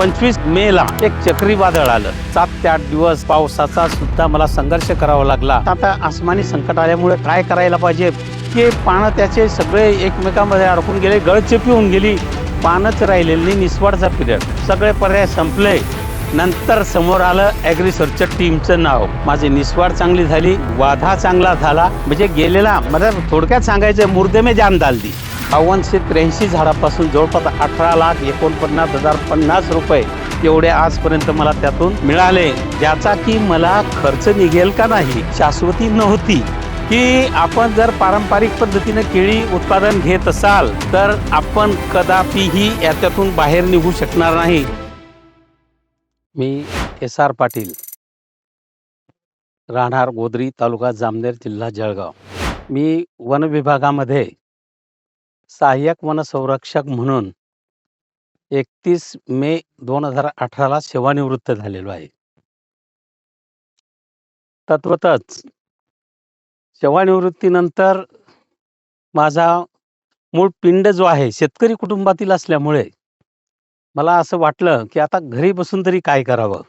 पंचवीस मे ला एक चक्रीवादळ आलं. सात ते आठ दिवस पावसाचा सुद्धा मला संघर्ष करावा लागला. आता आसमानी संकट आल्यामुळे काय करायला पाहिजे? की पानं त्याचे सगळे एकमेकांमध्ये अडकून गेले गळचेपी होऊन गेली. पानच राहिलेली नाही, निस्वाडचा पिरियड सगळे पर्याय संपले. नंतर समोर आलं ॲग्रिसर्चच्या टीमचं नाव. माझी निस्वाड चांगली झाली वाधा चांगला झाला. म्हणजे गेलेला मला थोडक्यात सांगायचं मुर्दे में जान दाल दी. बावनशे त्र्याऐंशी झाडापासून जवळपास अठरा लाख एकोणपन्नास हजार पन्नास रुपये एवढे आजपर्यंत मला त्यातून मिळाले. ज्याचा की मला खर्च निघेल का नाही शाश्वती नव्हती. की आपण जर पारंपरिक पद्धतीने केळी उत्पादन घेत असाल तर आपण कदापिही याच्यातून बाहेर निघू शकणार नाही. मी एस आर पाटील राहणार गोदरी तालुका जामनेर जिल्हा जळगाव. मी वन विभागामध्ये सहाय्यक वनसंरक्षक म्हणून एकतीस मे दोन हजार अठराला सेवानिवृत्त झालेलो आहे. तत्वतच सेवानिवृत्तीनंतर माझा मूळ पिंड जो आहे शेतकरी कुटुंबातील असल्यामुळे मला असं वाटलं की आता घरी बसून तरी काय करावं?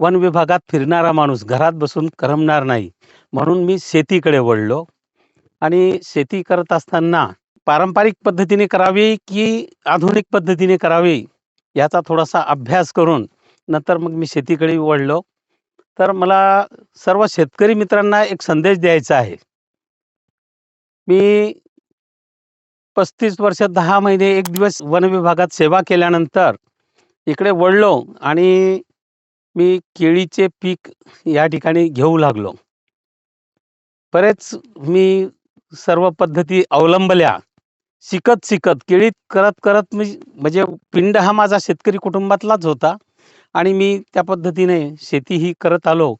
वन विभागात फिरणारा माणूस घरात बसून करमणार नाही म्हणून मी शेतीकडे वळलो आणि शेती करत असताना पारंपरिक पद्धतीने करावी की आधुनिक पद्धतीने करावी याचा थोडासा अभ्यास करून नंतर मग मी शेतीकडे वळलो. तर मला सर्व शेतकरी मित्रांना एक संदेश द्यायचा आहे. मी पस्तीस वर्ष दहा महिने एक दिवस वन विभागात सेवा केल्यानंतर इकडे वळलो आणि मी केळीचे पीक या ठिकाणी घेऊ लागलो. बरेच मी सर्व पद्धती अवलंबल्या. शिकत शिकत केळीत करत करत मी म्हणजे पिंड हा माझा शेतकरी कुटुंबातलाच होता. आणि मी त्या पद्धतीने शेती ही करत आलो.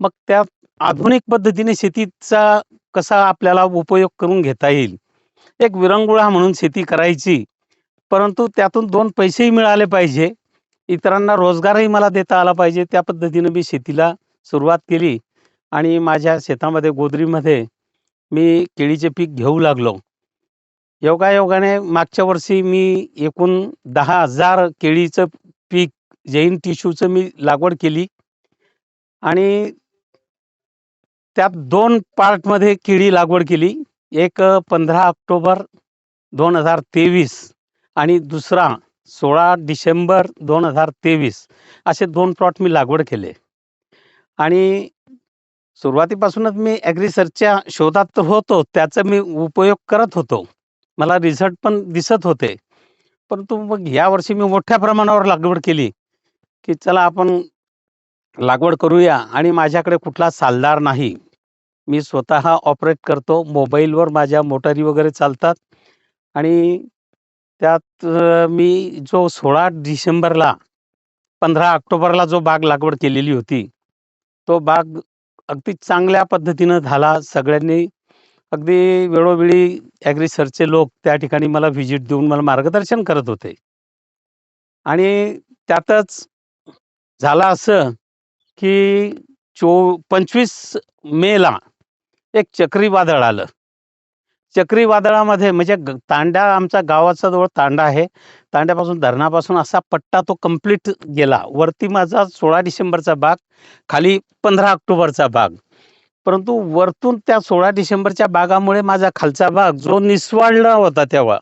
मग त्या आधुनिक पद्धतीने शेतीचा कसा आपल्याला उपयोग करून घेता येईल? एक विरंगुळा म्हणून शेती करायची. परंतु त्यातून दोन पैसेही मिळाले पाहिजे. इतरांना रोजगारही मला देता आला पाहिजे. त्या पद्धतीनं मी शेतीला सुरुवात केली. आणि माझ्या शेतामध्ये गोदरीमध्ये मी केळीचे पीक घेऊ लागलो. योगायोगाने मागच्या वर्षी मी एकूण दहा हजार केळीचं पीक जैन टिश्यूचं मी लागवड केली. आणि त्यात दोन पार्टमध्ये केळी लागवड केली. एक पंधरा ऑक्टोबर दोन हजार तेवीस आणि दुसरा सोळा डिसेंबर दोन हजार तेवीस असे दोन प्लॉट मी लागवड केले. आणि सुरुवातीपासूनच मी ॲग्रिसरच्या शोधात होतो. त्याचा मी उपयोग करत होतो. मला रिझल्ट पण दिसत होते. परंतु मग यावर्षी मी मोठ्या प्रमाणावर लागवड केली की चला आपण लागवड करूया आणि माझ्याकडे कुठला सालदार नाही. मी स्वतः ऑपरेट करतो मोबाईलवर माझ्या मोटारी वगैरे चालतात आणि त्यात मी जो सोळा डिसेंबरला पंधरा ऑक्टोबरला जो बाग लागवड केलेली होती तो बाग अगदी चांगल्या पद्धतीनं झाला. सगळ्यांनी अगदी वेळोवेळी ॲग्रिसर्चचे लोक त्या ठिकाणी मला व्हिजिट देऊन मला मार्गदर्शन करत होते. आणि त्यातच झालं असं की चो पंचवीस मेला एक चक्रीवादळ आलं. चक्रीवादळामध्ये म्हणजे ग- तांडा आमचा गावाचा जवळ तांडा आहे. तांड्यापासून धरणापासून असा पट्टा तो कंप्लीट गेला. वरती माझा सोळा डिसेंबरचा भाग खाली पंधरा ऑक्टोबरचा भाग. परंतु वरतून त्या सोळा डिसेंबरच्या बागामुळे माझा खालचा भाग जो निस्वाडला होता तेव्हा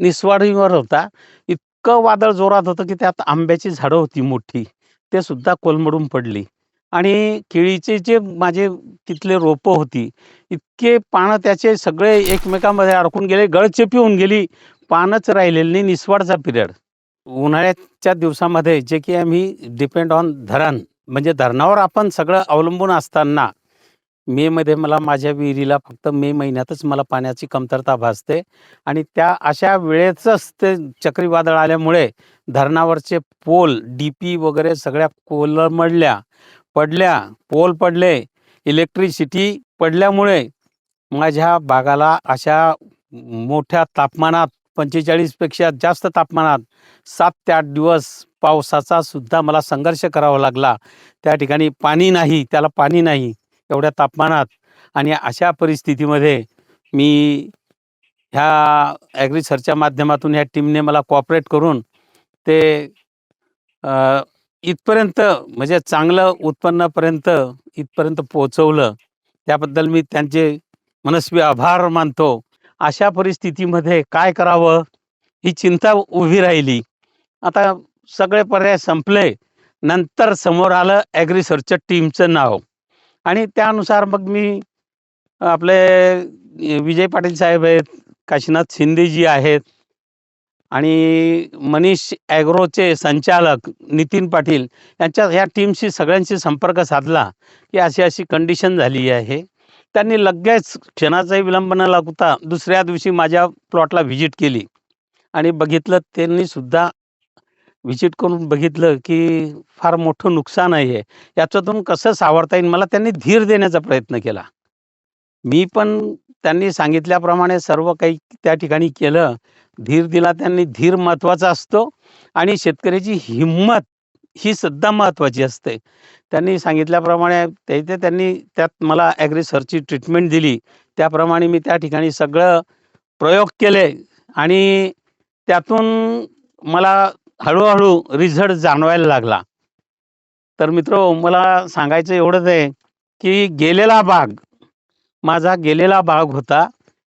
निस्वाडीवर होता इतकं वादळ जोरात होतं की त्यात आंब्याची झाडं होती मोठी ते सुद्धा कोलमडून पडली. आणि केळीचे जे माझे तिथले रोपं होती इतके पानं त्याचे सगळे एकमेकांमध्ये अडकून गेले गळचेपी होऊन गेली पानच राहिलेली नाही निस्वाडचा पिरियड. उन्हाळ्याच्या दिवसामध्ये जे की आम्ही डिपेंड ऑन धरण म्हणजे धरणावर आपण सगळं अवलंबून असताना मेमध्ये मला माझ्या विहिरीला फक्त मे महिन्यातच मला पाण्याची कमतरता भासते. आणि त्या अशा वेळेचंच ते चक्रीवादळ आल्यामुळे धरणावरचे पोल डी पी वगैरे सगळ्या कोलमडल्या पडल्या पोल पडले इलेक्ट्रिसिटी पडल्यामुळे माझ्या बागाला अशा मोठ्या तापमानात पंचेचाळीसपेक्षा जास्त तापमानात सात ते आठ दिवस पावसाचा सुद्धा मला संघर्ष करावा लागला. त्या ठिकाणी पाणी नाही त्याला पाणी नाही. एवढ्या तापमानात आणि अशा परिस्थितीमध्ये मी ह्या ॲग्रिसरच्या माध्यमातून ह्या टीमने मला कॉपरेट करून ते इथपर्यंत म्हणजे चांगलं उत्पन्नापर्यंत इथपर्यंत पोहोचवलं. त्याबद्दल मी त्यांचे मनस्वी आभार मानतो. अशा परिस्थितीमध्ये काय करावं ही चिंता उभी राहिली. आता सगळे पर्याय संपले. नंतर समोर आलं ॲग्रिसरच्या टीमचं नाव. आणि त्यानुसार मग मी आपले विजय पाटील साहेब आहेत काशीनाथ शिंदेजी आहेत आणि मनीष ॲग्रोचे संचालक नितीन पाटील यांच्या ह्या टीमशी सगळ्यांशी संपर्क साधला की अशी अशी कंडिशन झाली आहे. त्यांनी लगेच क्षणाचाही विलंब न लागता दुसऱ्या दिवशी माझ्या प्लॉटला व्हिजिट केली. आणि बघितलं त्यांनी सुद्धा व्हिजिट करून बघितलं की फार मोठं नुकसान आहे याच्यातून कसं सावरता येईल? मला त्यांनी धीर देण्याचा प्रयत्न केला. मी पण त्यांनी सांगितल्याप्रमाणे सर्व काही त्या ठिकाणी केलं. धीर दिला त्यांनी. धीर महत्त्वाचा असतो आणि शेतकऱ्याची हिंमत ही सुद्धा महत्त्वाची असते. त्यांनी सांगितल्याप्रमाणे ते ते त्यांनी त्यात मला ॲग्रिसरची ट्रीटमेंट दिली. त्याप्रमाणे मी त्या ठिकाणी सगळं प्रयोग केले आणि त्यातून मला हळूहळू रिझल्ट जाणवायला लागला. तर मित्र मला सांगायचं एवढंच आहे की गेलेला बाग माझा गेलेला बाग होता.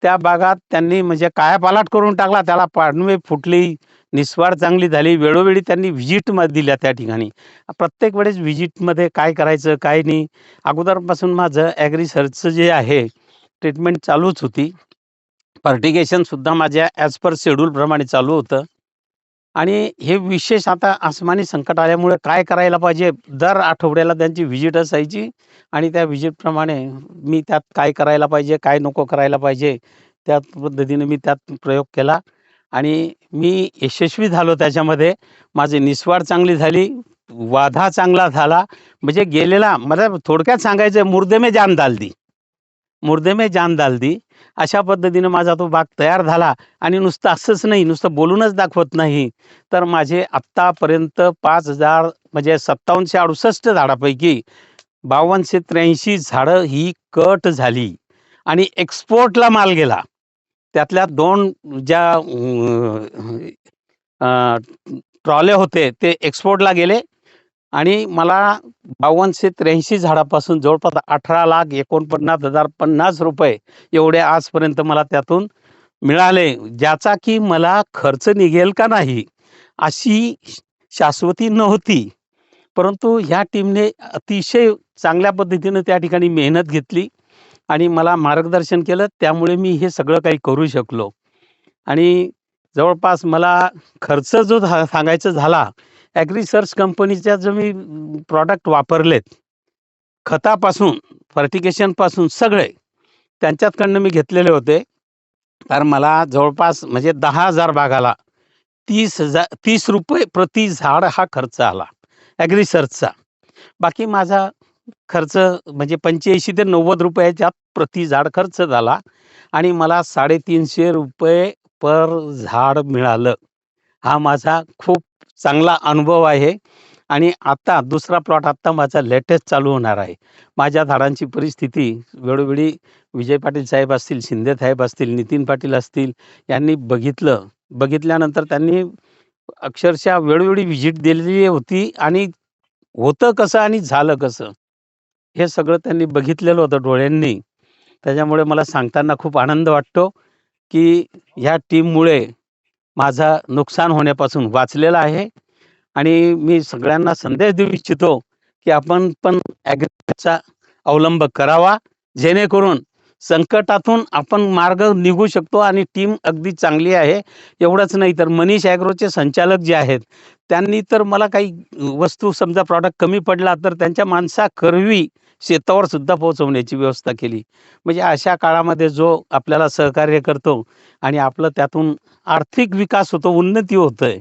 त्या बागात त्यांनी म्हणजे कायापालाट करून टाकला त्याला पाडवे फुटली निस्वार चांगली झाली. वेळोवेळी त्यांनी व्हिजिट दिल्या त्या ठिकाणी. प्रत्येक वेळेस व्हिजिटमध्ये काय करायचं काय नाही. अगोदरपासून माझं ॲग्रिसर्चचं जे आहे ट्रीटमेंट चालूच होती. फर्टिगेशनसुद्धा माझ्या ॲज पर शेड्यूलप्रमाणे चालू होतं. आणि हे विशेष आता आसमानी संकट आल्यामुळे काय करायला पाहिजे? दर आठवड्याला त्यांची व्हिजिट असायची आणि त्या व्हिजिटप्रमाणे मी त्यात काय करायला पाहिजे काय नको करायला पाहिजे त्या पद्धतीने मी त्यात प्रयोग केला. आणि मी यशस्वी झालो त्याच्यामध्ये. माझी निस्वाड चांगली झाली वाधा चांगला झाला. म्हणजे गेलेला मला थोडक्यात सांगायचं मुर्दे में जान दाल दी. मुर्दे जान दाल दी. अशा पद्धतीने माझा तो बाग तयार झाला. आणि नुसतं असंच नाही नुसतं बोलूनच दाखवत नाही. तर माझे आत्तापर्यंत पाच हजार म्हणजे सत्तावनशे अडुसष्ट झाडापैकी बावनशे त्र्याऐंशी झाडं ही कट झाली. आणि एक्सपोर्टला माल गेला. त्यातल्या दोन ज्या ट्रॉले होते ते एक्सपोर्टला गेले. आणि मला बावनशे त्र्याऐंशी झाडापासून जवळपास अठरा लाख एकोणपन्नास हजार पन्नास रुपये एवढे आजपर्यंत मला त्यातून मिळाले. ज्याचा की मला खर्च निघेल का नाही अशी शाश्वती नव्हती. परंतु ह्या टीमने अतिशय चांगल्या पद्धतीनं त्या ठिकाणी मेहनत घेतली आणि मला मार्गदर्शन केलं. त्यामुळे मी हे सगळं काही करू शकलो. आणि जवळपास मला खर्च जो झा सांगायचा झाला ॲग्रिसर्च कंपनीच्या जर मी प्रॉडक्ट वापरलेत खतापासून फर्टिकेशनपासून सगळे त्यांच्यातकडनं मी घेतलेले होते. तर मला जवळपास म्हणजे दहा हजार बागाला तीस हजार तीस रुपये प्रति झाड हा खर्च आला ॲग्रिसर्चचा बाकी माझा खर्च म्हणजे पंच्याऐंशी ते नव्वद रुपयाच्या प्रति झाड खर्च झाला आणि मला साडेतीनशे रुपये पर झाड मिळालं. हा माझा खूप चांगला अनुभव आहे. आणि आता दुसरा प्लॉट आत्ता माझा लेटेस्ट चालू होणार आहे. माझ्या झाडांची परिस्थिती वेळोवेळी विजय पाटील साहेब असतील शिंदे साहेब असतील नितीन पाटील असतील यांनी बघितलं. बघितल्यानंतर त्यांनी अक्षरशः वेळोवेळी व्हिजिट दिलेली होती आणि होतं कसं आणि झालं कसं हे सगळं त्यांनी बघितलेलं होतं डोळ्यांनी. त्याच्यामुळे मला सांगताना खूप आनंद वाटतो की ह्या टीममुळे माझा नुकसान होण्यापासून वाचलेला आहे. आणि मी सगळ्यांना संदेश देऊ इच्छितो की आपण पण ॲग्रीचा अवलंब करावा. जेणेकरून संकटातून आपण मार्ग निघू शकतो आणि टीम अगदी चांगली आहे. एवढंच नाही तर मनीष ॲग्रोचे संचालक जे आहेत त्यांनी तर मला काही वस्तू समजा प्रॉडक्ट कमी पडला तर त्यांच्या माणसा करवी शेतावर सुद्धा पोहोचवण्याची व्यवस्था केली. म्हणजे अशा काळामध्ये जो आपल्याला सहकार्य करतो आणि आपलं त्यातून आर्थिक विकास होतो उन्नती होतंय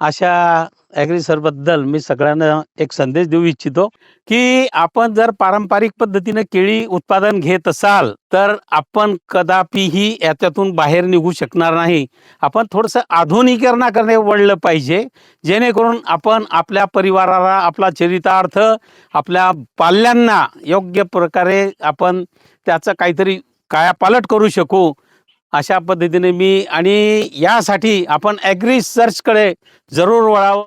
अशा ॲग्रिसरबद्दल मी सगळ्यांना एक संदेश देऊ इच्छितो की आपण जर पारंपरिक पद्धतीने केळी उत्पादन घेत असाल तर आपण कदापिही याच्यातून बाहेर निघू शकणार नाही. आपण थोडंसं आधुनिकीकरणाकडे वळलं पाहिजे जेणेकरून आपण आपल्या परिवाराला आपला चरितार्थ आपल्या पाल्यांना योग्य प्रकारे आपण त्याचं काहीतरी कायापालट करू शकू. अशा पद्धतीने मी आणि यासाठी आपण ॲग्री सर्चकडे जरूर वळावं.